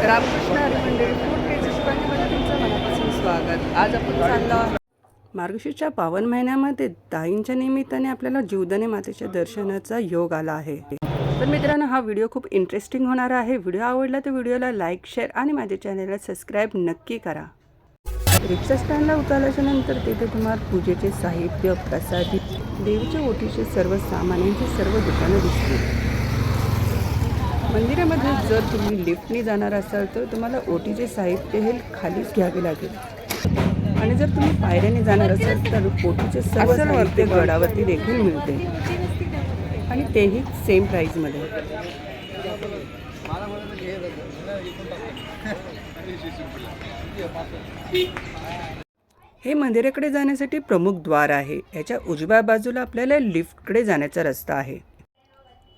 रामकृष्ण स्वागत. आज आपण आहोत पावन महिन्यामध्ये दाईंच्या निमित्ताने आपल्याला जीवदने मातेच्या दर्शनाचा योग आला आहे. तर मित्रांनो हा व्हिडिओ खूप इंटरेस्टिंग होणार आहे. व्हिडिओ आवडला तर व्हिडिओला लाईक शेअर आणि माझ्या चॅनलला सबस्क्राईब नक्की करा. रिक्षा स्टँडला उतरल्याच्या नंतर तिथे तुम्हाला पूजेचे साहित्य प्रसादी देवीच्या ओटीचे सर्व सामान्यांची सर्व दुकानं दिसतील. मंदिरामध्ये जर तुम्ही लिफ्टने जाणार असाल तर तुम्हाला ओटीचे साहित्य हे खालीच घ्यावे लागेल. आणि जर तुम्ही पायऱ्याने जाणार असाल तर ओटीचे सर्व साहित्य गडावरती देखील मिळते. आणि तेही सेम प्राईजमध्ये. हे मंदिराकडे जाण्यासाठी प्रमुख द्वार आहे. याच्या उजव्या बाजूला आपल्याला लिफ्टकडे जाण्याचा रस्ता आहे.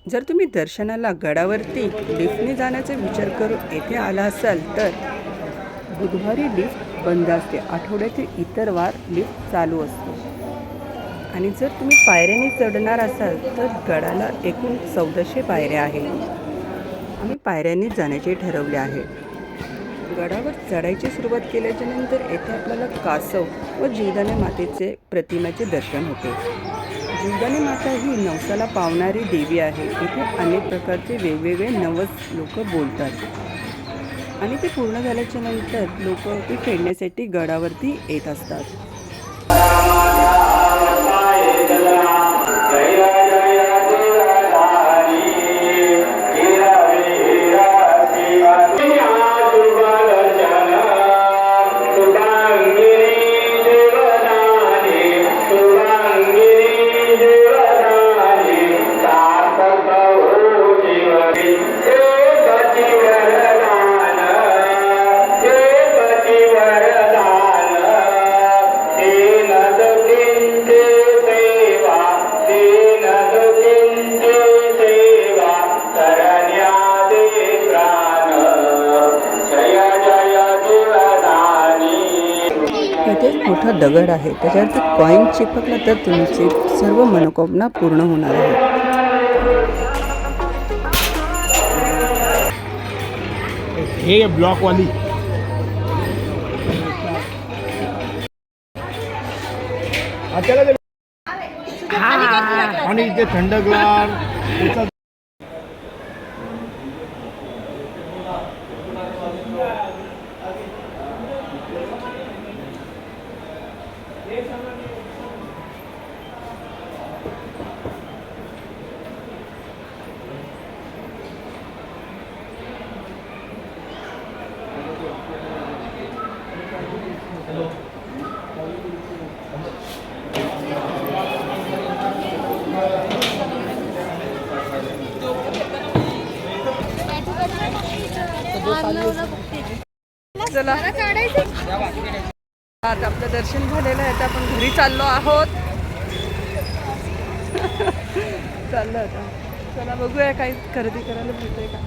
जर तुम्ही दर्शनाला गडावरती लिफ्टने जाण्याचा विचार करून येथे आला असाल तर बुधवारी लिफ्ट बंद असते. आठवड्यातील इतर वार लिफ्ट चालू असतो. आणि जर तुम्ही पायऱ्याने चढणार असाल तर गडाला एकूण चौदाशे पायऱ्या आहेत. आम्ही पायऱ्याने जाण्याचे ठरवले आहे. गडावर चढायची सुरुवात केल्याच्यानंतर येथे आपल्याला कासव व जीवदाने मातेचे प्रतिमेचे दर्शन होते. जीवदाने माता ही नवसाला पावणारी देवी आहे. इथे अनेक प्रकारचे वेगवेगळे नवस लोक बोलतात. आणि ते पूर्ण झाल्याच्यानंतर लोक ती खेळण्यासाठी गडावरती येत असतात. मोठा दगड आहे. त्याच्यावरती कॉईन चिपकला तर तुमचे सर्व मनोकामना पूर्ण होणार आहे. हे ब्लॉक वाली त्याला ते- आणि इथे थंडगार चला. आता आपलं दर्शन झालेलं आहे तर आपण घरी चाललो आहोत. चाललं आता. चला बघूया काही खरेदी करायला मिळतंय का.